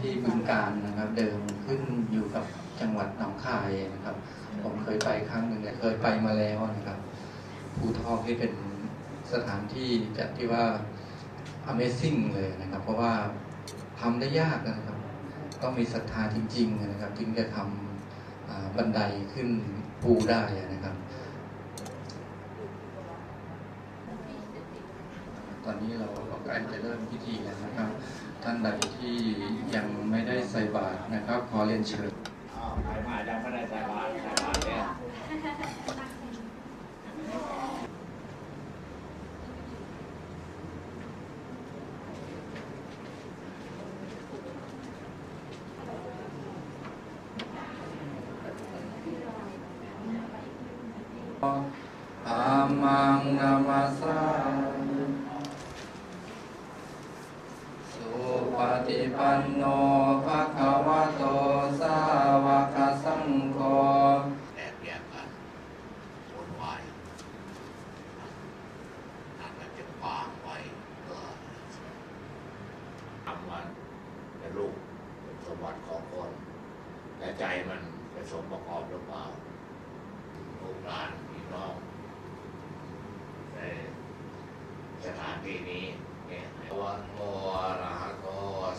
ที่บึงการนะครับ เดิมขึ้นอยู่กับจังหวัดหนองคายนะครับ ผมเคยไปครั้งหนึ่งเนี่ยเคยไปมาแล้วนะครับภูทอกที่เป็นสถานที่จัดที่ว่า Amazing เลยนะครับ เพราะว่าทำได้ยากนะครับ ต้องมีศรัทธาจริง ๆ นะครับถึงจะทำบันไดขึ้นภูได้นะครับ ตอนนี้เราเราใกล้จะเริ่มพิธีแล้วนะครับ ท่านใดที่ยังไม่ได้ใส่บาตรนะครับ ขอเรียนเชิญอ้าวใครมายังไม่ได้ใส่บาตรใส่บาตรเนี่ยอามังนามาสามิสุป ฏิปันโนภะคะวะโตสาวกสังโฆแตกแยกกันวนวายนั่นก็จะวางไว้เพื่อทำมันเป็นลูกเป็นสมบัติของคนแต่ใจมันเป็นสมประกอบหรือเปล่าลูกหลานพี่น้องในสถานที่นี้เนี่ยวันโมอะระหะโต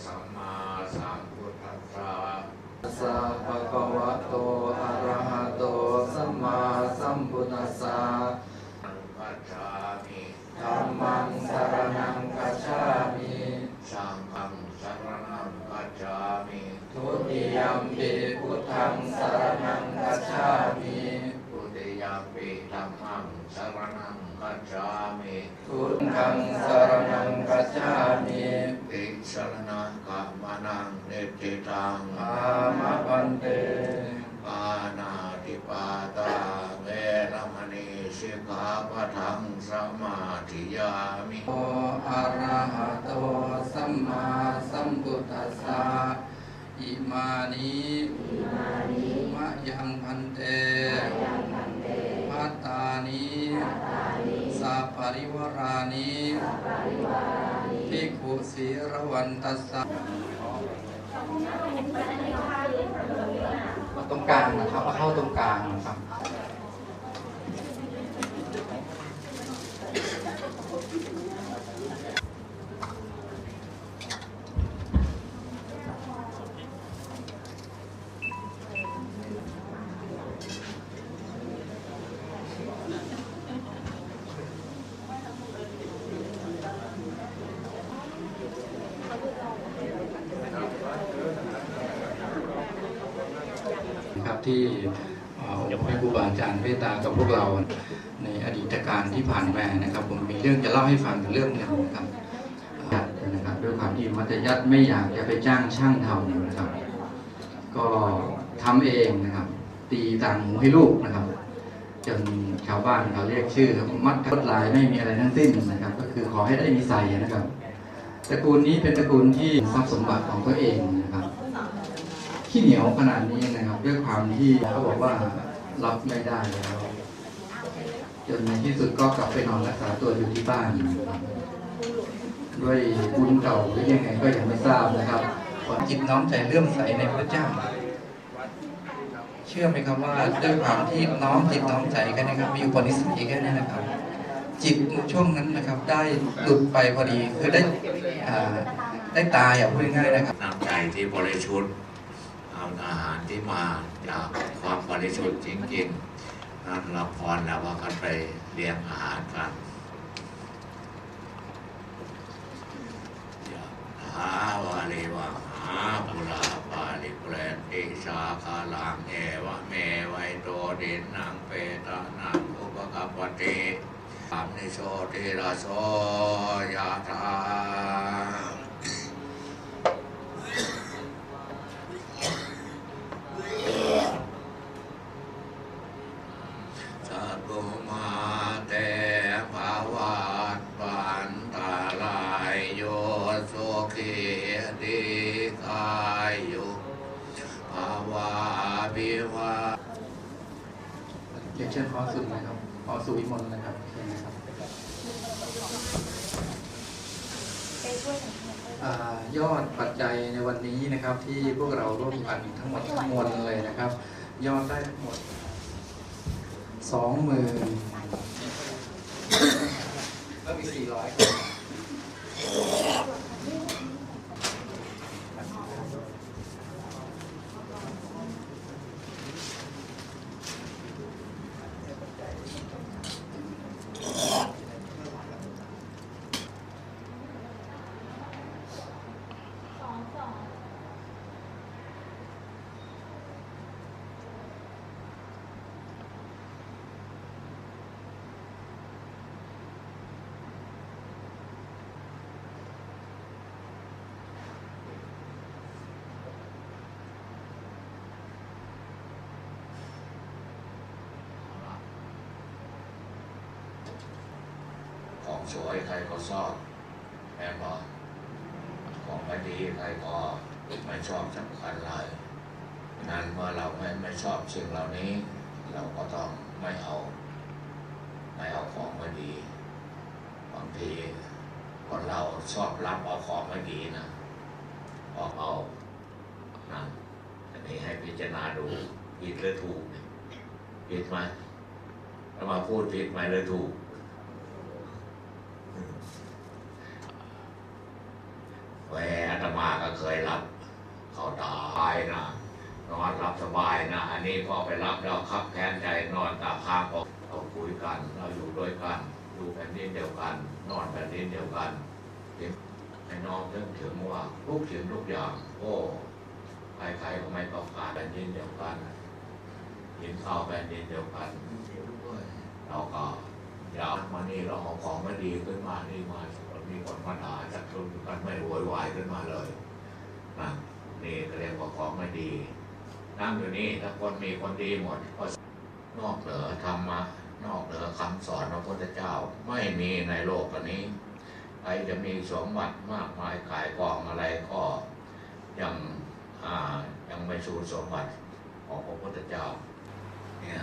สัมมาสัมพุทธัสสะ สัพพะคะวะโตอะระหะโตสัมมาสัมพุทธัสสะ อังคัจฉามิ ธัมมังสรณังคัจฉามิ สังฆังสรณังคัจฉามิ ทุติยัมปิพุทธังสรณังคัจฉามิ ทุติยมปิธัมมังสรณังคัจฉามิ ทุตทังสรณังคัจฉามิติสรณะกะมานังเนติตังอามะปันเตปานาติปาตาเวรมณีสิกขาปะทังสมาธิยามิโออะระหะโตสัมมาสัมพุทธัสสะอิมานิมะยังพันเต ริวารานิภิกขุสีระวันตัสสะตรงกลางนะครับเอาเข้าตรงกลางนะครับ ที่เอ่อองค์พระครูบาอาจารย์เมตตากับพวกเราในอดีตการที่ผ่านมานะครับ ผมมีเรื่องจะเล่าให้ฟังเรื่องหนึ่งนะครับดนะครับด้วยความที่มัธยัติไม่อยากจะไปจ้างช่างทำนะครับ ก็ทำเองนะครับ ตีต่างหูให้ลูกนะครับจนชาวบ้านเขาเรียกชื่อครับมัดทัดลายไม่มีอะไรทั้งสิ้นนะครับ ก็คือขอให้ได้มีใส่นะครับตระกูลนี้เป็นตระกูลที่ทรัพย์สมบัติของตัวเองนะครับขี้เหนียวขนาดนี้นะ ด้วยความที่เขาบอกว่ารับไม่ได้แล้วจนในที่สุดก็กลับไปนอนรักษาตัวอยู่ที่บ้านนะครับด้วยบุญเก่าหรือยังไงก็ยังไม่ทราบนะครับจิตน้อมใจเลื่อมใสในพระเจ้า เชื่อไหมครับว่าด้วยความที่น้อมจิตน้อมใจกันนะครับมีอุปนิสัยแค่นี้นะครับ จิตช่วงนั้นนะครับ ได้หลุดไปพอดีคือได้อ่าได้ตายอะพูดง่ายๆนะครับน้ำใจที่บริสุทธิ์ เอาหารที่มาจากความบริสุทธิ์จริงๆนั้นรับพรแล้วว่ากันไปเลี้ยงอาหารกันยะหาวาเลวะหาปุราปาลิปุเรนติสาคาลังเอวะเมไวโตดินนังเปตานังอุปกัปปติสามนิโชติระโสยะธา สุขีดีกายยุภาวาภิวาเรียนเชิญขอสุดนะครับขอสุวิมลนะครับเชิญนะครับเป็นช่วยหน่อยค่ะอ่ายอดปัจจัยในวันนี้นะครับ ที่พวกเราร่วมกันทั้งหมดทั้งมวลเลยนะครับ ยอดได้ทั้งหมดสองหมื่นก็มีสี่ร้อย สวยใครก็ชอบแม่บอกของไม่ดีใครก็ไม่ชอบสำคัญเลยนั้นเมื่อเราไม่ไม่ชอบสิ่งเหล่านี้ เราก็ต้องไม่เอา ไม่เอาของไม่ดีบางทีคนเราชอบรับเอาของไม่ดีนะออกเอานะอันนี้ให้พิจารณาดูผิดหรือถูกผิดไหมเรามาพูดผิดไหมหรือถูก แหวอาตมาก็ เคยรับเขาตายนะนอนรับสบายนะอันนี้พอไปรับแล้วคับแค้นใจนอนตาข้างบอกเราคุยกัน เราอยู่ด้วยกันอยู่แผ่นดินเดียวกัน นอนแผ่นดินเดียวกันให้น้องนึกถึงว่าทุกสิ่งทุกอย่างโอ้ใครๆก็ไม่ต้องการแผ่นดินเดียวกันกินข้าวแผ่นดินเดียวกันเราก็อยากมานี่เราเอาของไม่ดีขึ้นมานี่มามีคนมาด่าจัดทุนกันไม่โวยวายขึ้นมาเลย ของไม่ดี นั่งอยู่นี่ถ้าคนมีคนดีหมดก็นอกเหลือธรรมะนอกเหลือคำสอนพระพุทธเจ้าไม่มีในโลกนี้ใครจะมีสมบัติมากมายขายกองอะไรก็ยังยังไม่สู่สมบัติของพระพุทธเจ้าเนี่ย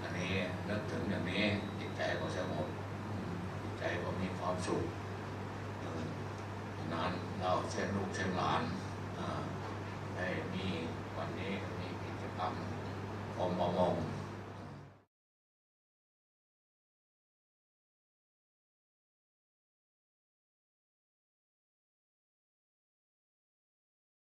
อันนี้นึกถึงอย่างนี้จิตใจก็สงบใจก็มีความสุขนั้นเราเช่นลูกเช่นหลาน